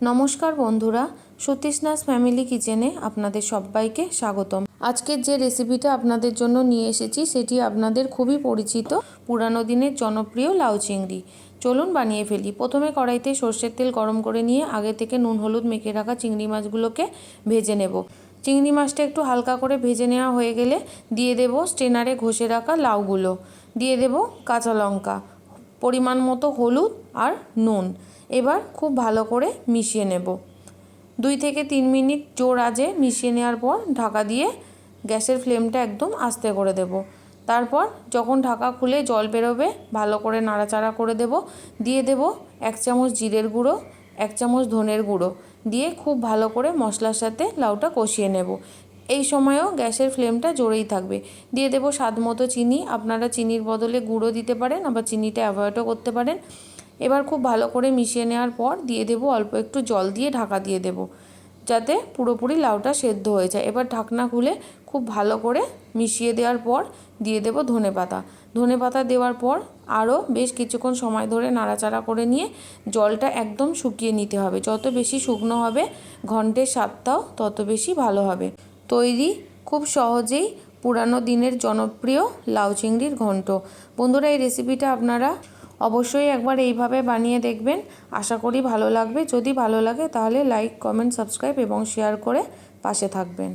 নমস্কার বন্ধুরা, সতীশনাথ ফ্যামিলি কিচেনে আপনাদের সবাইকে স্বাগতম। আজকের যে রেসিপিটা আপনাদের জন্য নিয়ে এসেছি, সেটি আপনাদের খুবই পরিচিত, পুরানো দিনের জনপ্রিয় লাউ চিংড়ি। চলুন বানিয়ে ফেলি। প্রথমে কড়াইতে সর্ষের তেল গরম করে নিয়ে আগে থেকে নুন, হলুদ মেখে রাখা চিংড়ি মাছগুলোকে ভেজে নেব। চিংড়ি মাছটা একটু হালকা করে ভেজে নেওয়া হয়ে গেলে দিয়ে দেব স্টেনারে ঘষে রাখা লাউগুলো। দিয়ে দেব কাঁচা লঙ্কা। পরিমাণ মতো হলুদ আর নুন। এবার খুব ভালো করে মিশিয়ে নেব। দুই থেকে তিন মিনিট জোর আজে মিশিয়ে নেওয়ার পর ঢাকা দিয়ে গ্যাসের ফ্লেমটা একদম আস্তে করে দেব। তারপর যখন ঢাকা খুলে জল বেরোবে, ভালো করে নাড়াচাড়া করে দেব। দিয়ে দেব এক চামচ জিরের গুঁড়ো, এক চামচ ধনের গুঁড়ো। দিয়ে খুব ভালো করে মশলার সাথে লাউটা কষিয়ে নেব। এই সময়ও গ্যাসের ফ্লেমটা জোরেই থাকবে। দিয়ে দেবো স্বাদ মতো চিনি। আপনারা চিনির বদলে গুঁড়ো দিতে পারেন, আবার চিনিটা অ্যাভয়েডও করতে পারেন। এবার খুব ভালো করে মিশিয়ে নেওয়ার পর দিয়ে দেবো অল্প একটু জল দিয়ে ঢাকা দিয়ে দেবো, যাতে পুরোপুরি লাউটা সেদ্ধ হয়ে যায়। এবার ঢাকনা খুলে খুব ভালো করে মিশিয়ে দেওয়ার পর দিয়ে দেবো ধনে পাতা। ধনে পাতা দেওয়ার পর আরও বেশ কিছুক্ষণ সময় ধরে নাড়াচাড়া করে নিয়ে জলটা একদম শুকিয়ে নিতে হবে। যত বেশি শুকনো হবে, ঘন্টের স্বাদটাও তত বেশি ভালো হবে। তৈরি খুব সহজেই পুরানো দিনের জনপ্রিয় লাউ চিংড়ির ঘন্ট। বন্ধুরা, এই রেসিপিটা আপনারা অবশ্যই একবার এইভাবে বানিয়ে দেখবেন। আশা করি ভালো লাগবে। যদি ভালো লাগে তাহলে লাইক কমেন্ট সাবস্ক্রাইব এবং শেয়ার করে পাশে থাকবেন।